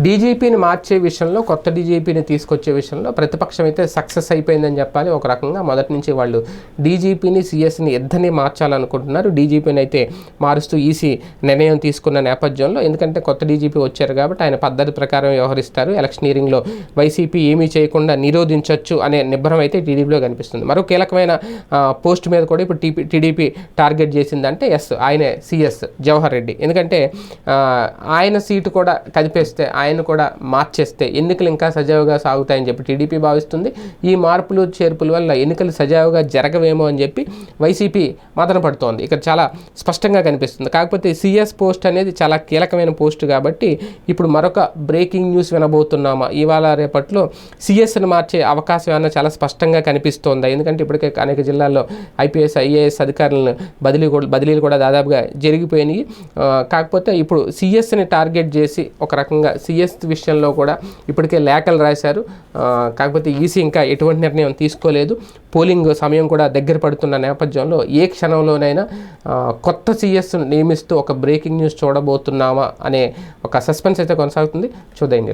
డీజీపీని మార్చే విషయంలో కొత్త డీజీపీని తీసుకొచ్చే విషయంలో ప్రతిపక్షం అయితే సక్సెస్ అయిపోయిందని చెప్పాలి. ఒక రకంగా మొదటి నుంచి వాళ్ళు డీజీపీని సిఎస్ని ఇద్దరిని మార్చాలనుకుంటున్నారు. డీజీపీని అయితే మారుస్తూ ఈసీ నిర్ణయం తీసుకున్న నేపథ్యంలో ఎందుకంటే కొత్త డీజీపీ వచ్చారు కాబట్టి ఆయన పద్ధతి ప్రకారం వ్యవహరిస్తారు. ఎలక్షనీరింగ్లో వైసీపీ ఏమీ చేయకుండా నిరోధించవచ్చు అనే నిబ్బరం అయితే టీడీపీలో కనిపిస్తుంది. మరో కీలకమైన పోస్ట్ మీద కూడా ఇప్పుడు టీపీ టీడీపీ టార్గెట్ చేసిందంటే ఎస్ ఆయనే సిఎస్ జవహర్ రెడ్డి. ఎందుకంటే ఆయన సీటు కూడా కదిపేస్తే ఆయన కూడా మార్చేస్తే ఎన్నికలు ఇంకా సజావుగా సాగుతాయని చెప్పి టీడీపీ భావిస్తుంది. ఈ మార్పులు చేర్పుల వల్ల ఎన్నికలు సజావుగా జరగవేమో అని చెప్పి వైసీపీ మదన పడుతోంది. ఇక్కడ చాలా స్పష్టంగా కనిపిస్తుంది. కాకపోతే సిఎస్ పోస్ట్ అనేది చాలా కీలకమైన పోస్ట్ కాబట్టి ఇప్పుడు మరొక బ్రేకింగ్ న్యూస్ వినబోతున్నామా? ఇవాళ రేపట్లో సిఎస్ని మార్చే అవకాశం ఏమన్నా చాలా స్పష్టంగా కనిపిస్తోంది? ఎందుకంటే ఇప్పటికే అనేక జిల్లాల్లో ఐపీఎస్ ఐఏఎస్ అధికారులను బదిలీ కూడా బదిలీలు కూడా దాదాపుగా జరిగిపోయినాయి. కాకపోతే ఇప్పుడు సిఎస్ని టార్గెట్ చేసి ఒక రకంగా సిఎస్ విషయంలో కూడా ఇప్పటికే లేఖలు రాశారు. కాకపోతే ఈసీ ఇంకా ఎటువంటి నిర్ణయం తీసుకోలేదు. పోలింగ్ సమయం కూడా దగ్గర పడుతున్న నేపథ్యంలో ఏ క్షణంలోనైనా కొత్త సిఎస్ నియమిస్తూ ఒక బ్రేకింగ్ న్యూస్ చూడబోతున్నామా అనే ఒక సస్పెన్స్ అయితే కొనసాగుతుంది. చూద్దాం ఏం